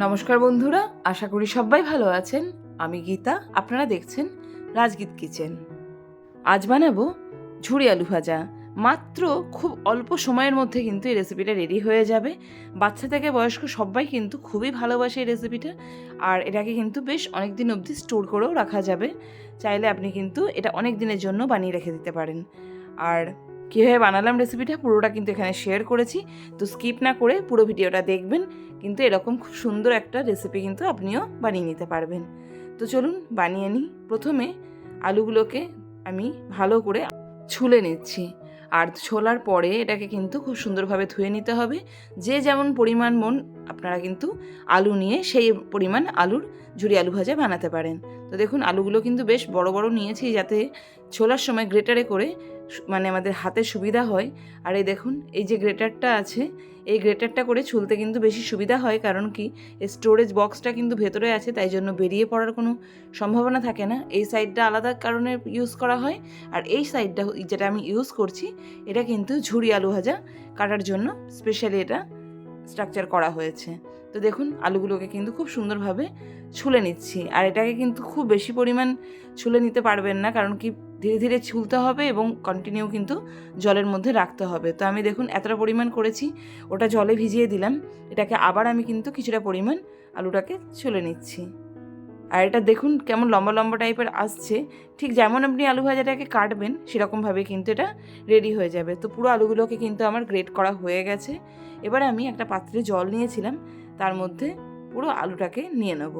নমস্কার বন্ধুরা, আশা করি সবাই ভালো আছেন। আমি গীতা, আপনারা দেখছেন রাজগীত কিচেন। আজ বানাবো ঝুড়ি আলু ভাজা। মাত্র খুব অল্প সময়ের মধ্যে কিন্তু এই রেসিপিটা রেডি হয়ে যাবে। বাচ্চা থেকে বয়স্ক সবাই কিন্তু খুবই ভালোবাসে এই রেসিপিটা আর এটাকে কিন্তু বেশ অনেক দিন অবধি স্টোর করেও রাখা যাবে। চাইলে আপনি কিন্তু এটা অনেক দিনের জন্য বানিয়ে রেখে দিতে পারেন। আর কীভাবে বানালাম রেসিপিটা পুরোটা কিন্তু এখানে শেয়ার করেছি। তো স্কিপ না করে পুরো ভিডিওটা দেখবেন। কিন্তু এরকম খুব সুন্দর একটা রেসিপি কিন্তু আপনিও বানিয়ে নিতে পারবেন। তো চলুন বানিয়ে নিই। প্রথমে আলুগুলোকে আমি ভালো করে ছুলে নিচ্ছি। আর ছোলার পরে এটাকে কিন্তু খুব সুন্দরভাবে ধুয়ে নিতে হবে। যে যেমন পরিমাণ মন আপনারা কিন্তু আলু নিয়ে সেই পরিমাণ আলুর ঝুরি আলু ভাজা বানাতে পারেন। তো দেখুন, আলুগুলো কিন্তু বেশ বড় বড় নিয়েছি যাতে ছোলার সময় গ্রেটারে করে মানে আমাদের হাতে সুবিধা হয়। আর এই দেখুন, এই যে গ্রেটারটা আছে, এই গ্রেটারটা করে ছুলতে কিন্তু বেশি সুবিধা হয়, কারণ কি স্টোরেজ বক্সটা কিন্তু ভেতরে আছে, তাই জন্য বেরিয়ে পড়ার কোনো সম্ভাবনা থাকে না। এই সাইডটা আলাদা কারণে ইউজ করা হয়, আর এই সাইডটা যেটা আমি ইউজ করছি, এটা কিন্তু ঝুড়ি আলু ভাজা কাটার জন্য স্পেশালি এটা। স্ট্রাকচার করা হয়েছে। তো দেখুন, আলুগুলোকে কিন্তু খুব সুন্দরভাবে ছুলে নিচ্ছি। আর এটাকে কিন্তু খুব বেশি পরিমাণ ছুলে নিতে পারবেন না, কারণ কি ধীরে ধীরে ছুলতে হবে এবং কন্টিনিউ কিন্তু জলের মধ্যে রাখতে হবে। তো আমি দেখুন, এতটা পরিমাণ করেছি, ওটা জলে ভিজিয়ে দিলাম। এটাকে আবার আমি কিন্তু কিছুটা পরিমাণ আলুটাকে ছুলে নিচ্ছি। আর এটা দেখুন কেমন লম্বা লম্বা টাইপের আসছে। ঠিক যেমন আপনি আলু ভাজাটাকে কাটবেন সেরকমভাবে কিন্তু এটা রেডি হয়ে যাবে। তো পুরো আলুগুলোকে কিন্তু আমার গ্রেট করা হয়ে গেছে। এবার আমি একটা পাত্রে জল নিয়েছিলাম, তার মধ্যে পুরো আলুটাকে নিয়ে নেব।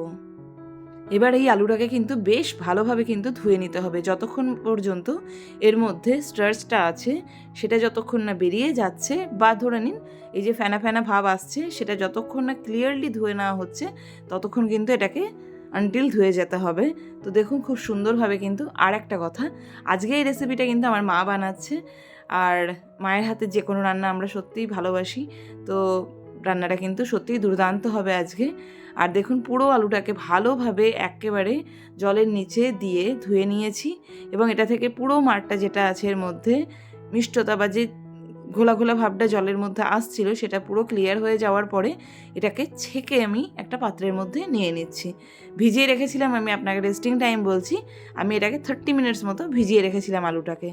এবার এই আলুটাকে কিন্তু বেশ ভালোভাবে কিন্তু ধুয়ে নিতে হবে। যতক্ষণ পর্যন্ত এর মধ্যে স্টার্চটা আছে, সেটা যতক্ষণ না বেরিয়ে যাচ্ছে বা ধরে নিন এই যে ফেনা ফেনা ভাব আসছে, সেটা যতক্ষণ না ক্লিয়ারলি ধুয়ে নেওয়া হচ্ছে, ততক্ষণ কিন্তু এটাকে আনটিল ধুয়ে যেতে হবে। তো দেখুন খুব সুন্দরভাবে কিন্তু আর একটা কথা, আজকে এই রেসিপিটা কিন্তু আমার মা বানাচ্ছে আর মায়ের হাতে যে কোনো রান্না আমরা সত্যিই ভালোবাসি। তো রান্নাটা কিন্তু সত্যিই দুর্দান্ত হবে আজকে। আর দেখুন পুরো আলুটাকে ভালোভাবে একেবারে জলের নিচে দিয়ে ধুয়ে নিয়েছি এবং এটা থেকে পুরো মারটা যেটা আছে এর মধ্যে মিষ্টতা বা যে ঘোলা ঘোলা ভাবটা জলের মধ্যে আসছিল, সেটা পুরো ক্লিয়ার হয়ে যাওয়ার পরে এটাকে ছেঁকে আমি একটা পাত্রের মধ্যে নিয়ে নিচ্ছি। ভিজিয়ে রেখেছিলাম আমি আপনাকে রেস্টিং টাইম বলছি, আমি এটাকে থার্টি মিনিটস মতো ভিজিয়ে রেখেছিলাম আলুটাকে।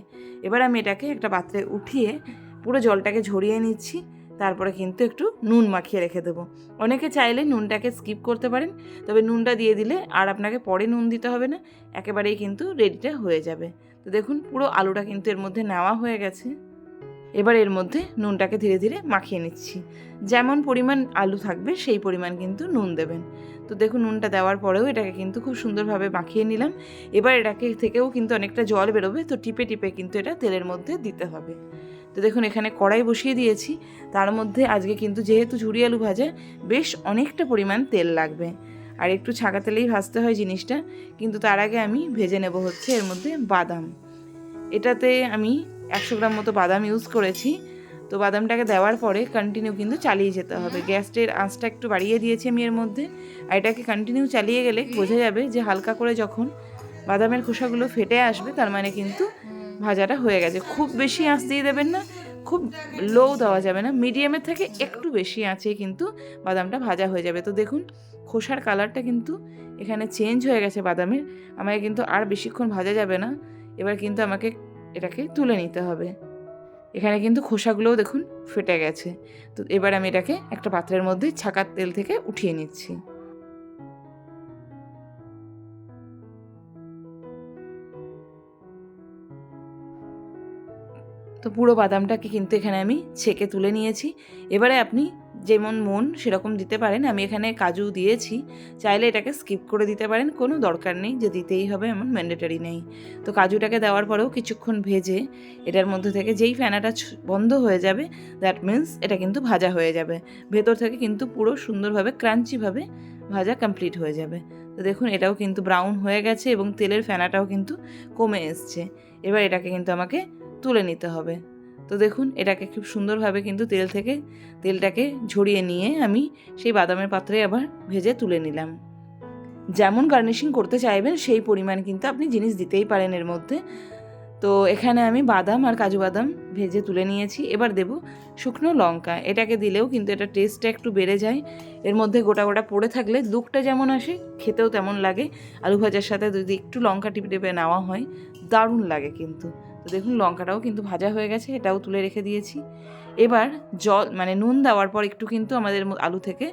এবার আমি এটাকে একটা পাত্রে উঠিয়ে পুরো জলটাকে ঝরিয়ে নিচ্ছি, তারপরে কিন্তু একটু নুন মাখিয়ে রেখে দেবো। অনেকে চাইলে নুনটাকে স্কিপ করতে পারেন, তবে নুনটা দিয়ে দিলে আর আপনাকে পরে নুন দিতে হবে না, একেবারেই কিন্তু রেডিটা হয়ে যাবে। তো দেখুন পুরো আলুটা কিন্তু এর মধ্যে নেওয়া হয়ে গেছে। এবার এর মধ্যে নুনটাকে ধীরে ধীরে মাখিয়ে নিচ্ছি। যেমন পরিমাণ আলু থাকবে, সেই পরিমাণ কিন্তু নুন দেবেন। তো দেখুন, নুনটা দেওয়ার পরেও এটাকে কিন্তু খুব সুন্দরভাবে মাখিয়ে নিলাম। এবার এটাকে থেকেও কিন্তু অনেকটা জল বেরোবে, তো টিপে টিপে কিন্তু এটা তেলের মধ্যে দিতে হবে। তো দেখুন, এখানে কড়াই বসিয়ে দিয়েছি। তার মধ্যে আজকে কিন্তু যেহেতু ঝুড়ি আলু ভাজা, বেশ অনেকটা পরিমাণ তেল লাগবে। আর একটু ছাঁকা তেলেই ভাজতে হয় জিনিসটা, কিন্তু তার আগে আমি ভেজে নেব হচ্ছে এর মধ্যে বাদাম। এটাতে আমি একশো গ্রাম মতো বাদাম ইউজ করেছি। তো বাদামটাকে দেওয়ার পরে কন্টিনিউ কিন্তু চালিয়ে যেতে হবে। গ্যাসটের আঁচটা একটু বাড়িয়ে দিয়েছি আমি এর মধ্যে। আর এটাকে কন্টিনিউ চালিয়ে গেলে বোঝা যাবে যে হালকা করে যখন বাদামের খোসাগুলো ফেটে আসবে, তার মানে কিন্তু ভাজাটা হয়ে গেছে। খুব বেশি আঁচ দিয়ে দেবেন না, খুব লো দেওয়া যাবে না। মিডিয়ামের থেকে একটু বেশি আঁচে কিন্তু বাদামটা ভাজা হয়ে যাবে। তো দেখুন, খোসার কালারটা কিন্তু এখানে চেঞ্জ হয়ে গেছে বাদামের। আমাকে কিন্তু আর বেশিক্ষণ ভাজা যাবে না। এবার কিন্তু আমাকে এটাকে তুলে নিতে হবে। এখানে কিন্তু খোসাগুলোও দেখুন ফেটে গেছে। তো এবার আমি এটাকে একটা পাত্রের মধ্যে ছাকার তেল থেকে উঠিয়ে নিচ্ছি। তো পুরো বাদামটাকে কিন্তু এখানে আমি ছেঁকে তুলে নিয়েছি। এবারে আপনি যেমন মন সেরকম দিতে পারেন। আমি এখানে কাজু দিয়েছি। চাইলে এটাকে স্কিপ করে দিতে পারেন। কোনো দরকার নেই যে দিতেই হবে এমন ম্যান্ডেটারি নেই। তো কাজুটাকে দেওয়ার পরেও কিছুক্ষণ ভেজে এটার মধ্যে থেকে যেই ফেনাটা ছ- বন্ধ হয়ে যাবে দ্যাট মিন্স এটা কিন্তু ভাজা হয়ে যাবে। ভেতর থেকে কিন্তু পুরো সুন্দরভাবে, ক্রাঞ্চিভাবে ভাজা কমপ্লিট হয়ে যাবে। তো দেখুন, এটাও কিন্তু ব্রাউন হয়ে গেছে এবং তেলের ফেনাটাও কিন্তু কমে এসছে। এবার এটাকে কিন্তু আমাকে তুলে নিতে হবে। তো দেখুন, এটাকে খুব সুন্দরভাবে কিন্তু তেল থেকে, তেলটাকে ঝরিয়ে নিয়ে আমি সেই বাদামের পাত্রে আবার ভেজে তুলে নিলাম। যেমন গার্নিশিং করতে চাইবেন, সেই পরিমাণ কিন্তু আপনি জিনিস দিতেই পারেন এর মধ্যে। তো এখানে আমি বাদাম আর কাজু বাদাম ভেজে তুলে নিয়েছি। এবার দেব শুকনো লঙ্কা। এটাকে দিলেও কিন্তু এটা টেস্টটা একটু বেড়ে যায়। এর মধ্যে গোটা গোটা পড়ে থাকলে দুঃখটা যেমন আসে, খেতেও তেমন লাগে। আলু ভাজার সাথে যদি একটু লঙ্কা টিপে টিপে নেওয়া হয়, দারুণ লাগে কিন্তু। তো দেখুন, লঙ্কাটাও কিন্তু ভাজা হয়ে গেছে, এটাও তুলে রেখে দিয়েছি। এবার জল মানে নুন দেওয়ার পর একটু কিন্তু আমাদের আলু থেকে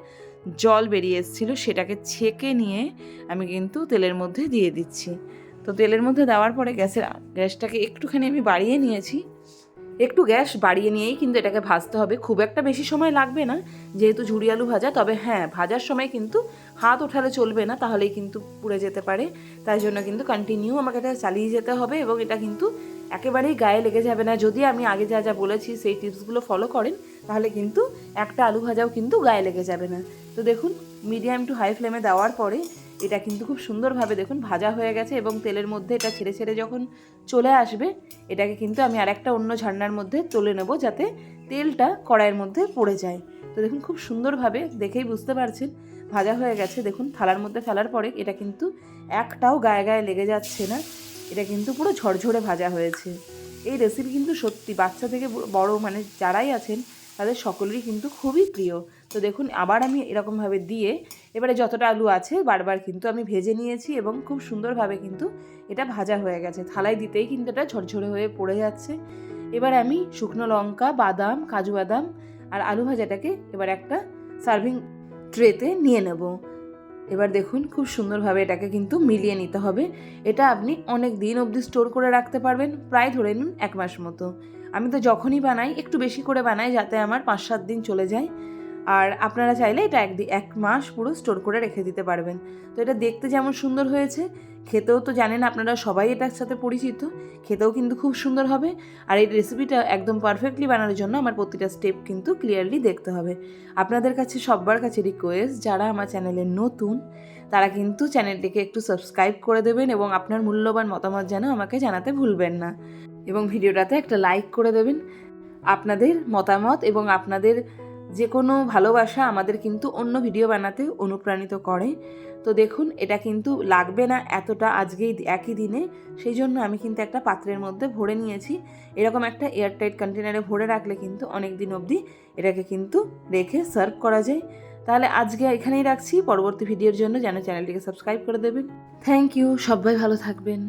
জল বেরিয়ে এসেছিল, সেটাকে ছেঁকে নিয়ে আমি কিন্তু তেলের মধ্যে দিয়ে দিচ্ছি। তো তেলের মধ্যে দেওয়ার পরে গ্যাসের গ্যাসটাকে একটুখানি আমি বাড়িয়ে নিয়েছি। একটু গ্যাস বাড়িয়ে নিয়েই কিন্তু এটাকে ভাজতে হবে। খুব একটা বেশি সময় লাগবে না, যেহেতু ঝুড়ি আলু ভাজা, তবে হ্যাঁ ভাজার সময় কিন্তু হাত ওঠালে চলবে না, তাহলেই কিন্তু পুড়ে যেতে পারে। তাই জন্য কিন্তু কন্টিনিউ আমাকে এটা চালিয়ে যেতে হবে এবং এটা কিন্তু একেবারেই গায়ে লেগে যাবে না। যদি আমি আগে যা যা বলেছি, সেই টিপসগুলো ফলো করেন, তাহলে কিন্তু একটা আলু ভাজাও কিন্তু গায়ে লেগে যাবে না। তো দেখুন মিডিয়াম টু হাই ফ্লেমে দেওয়ার পরে এটা কিন্তু খুব সুন্দরভাবে দেখুন ভাজা হয়ে গেছে এবং তেলের মধ্যে এটা ছেড়ে ছেড়ে যখন চলে আসবে, এটাকে কিন্তু আমি আরেকটা অন্য ঝান্নার মধ্যে তুলে নেব যাতে তেলটা কড়াইয়ের মধ্যে পড়ে যায়। তো দেখুন, খুব সুন্দরভাবে দেখেই বুঝতে পারছেন, ভাজা হয়ে গেছে। দেখুন, থালার মধ্যে ফেলার পরে এটা কিন্তু একটাও গায়ে গায়ে লেগে যাচ্ছে না। এটা কিন্তু পুরো ঝরঝরে ভাজা হয়েছে। এই রেসিপি কিন্তু সত্যি বাচ্চা থেকে বড় মানে যারাই আছেন, তাদের সকলেরই কিন্তু খুবই প্রিয়। তো দেখুন, আবার আমি এরকমভাবে দিয়ে, এবারে যতটা আলু আছে বারবার কিন্তু আমি ভেজে নিয়েছি এবং খুব সুন্দরভাবে কিন্তু এটা ভাজা হয়ে গেছে। থালায় দিতেই কিন্তু এটা ঝরঝরে হয়ে পড়ে যাচ্ছে। এবার আমি শুকনো লঙ্কা, বাদাম, কাজু বাদাম আর আলু ভাজাটাকে এবার একটা সার্ভিং ট্রেতে নিয়ে নেব। এবার দেখুন খুব সুন্দরভাবে এটাকে কিন্তু মিলিয়ে নিতে হবে। এটা আপনি অনেক দিন অবধি স্টোর করে রাখতে পারবেন, প্রায় ধরে নিন এক মাস মতো। আমি তো যখনই বানাই, একটু বেশি করে বানাই যাতে আমার পাঁচ সাত দিন চলে যায়। আর আপনারা চাইলে এটা একদিন এক মাস পুরো স্টোর করে রেখে দিতে পারবেন। তো এটা দেখতে যেমন সুন্দর হয়েছে, খেতেও তো জানেন আপনারা সবাই এটার সাথে পরিচিত, খেতেও কিন্তু খুব সুন্দর হবে। আর এই রেসিপিটা একদম পারফেক্টলি বানানোর জন্য আমার প্রতিটা স্টেপ কিন্তু ক্লিয়ারলি দেখতে হবে। আপনাদের কাছে, সবার কাছে রিকোয়েস্ট যারা আমার চ্যানেলে নতুন, তারা কিন্তু চ্যানেলটিকে একটু সাবস্ক্রাইব করে দেবেন এবং আপনার মূল্যবান মতামত যেন আমাকে জানাতে ভুলবেন না। এবং ভিডিওটাতে একটা লাইক করে দেবেন। আপনাদের মতামত এবং আপনাদের যে কোনো ভালোবাসা আমাদের কিন্তু অন্য ভিডিও বানাতে অনুপ্রাণিত করে। তো দেখুন, এটা কিন্তু লাগবে না এতটা আজকেই একই দিনে। সেই জন্য আমি কিন্তু একটা পাত্রের মধ্যে ভরে নিয়েছি। এরকম একটা এয়ারটাইট কন্টেনারে ভরে রাখলে কিন্তু অনেক দিন অবধি এটাকে কিন্তু রেখে সার্ভ করা যায়। তাহলে আজকে এখানেই রাখছি। পরবর্তী ভিডিওর জন্য যেন চ্যানেলটিকে সাবস্ক্রাইব করে দেবেন। Thank you. সবাই ভালো থাকবেন।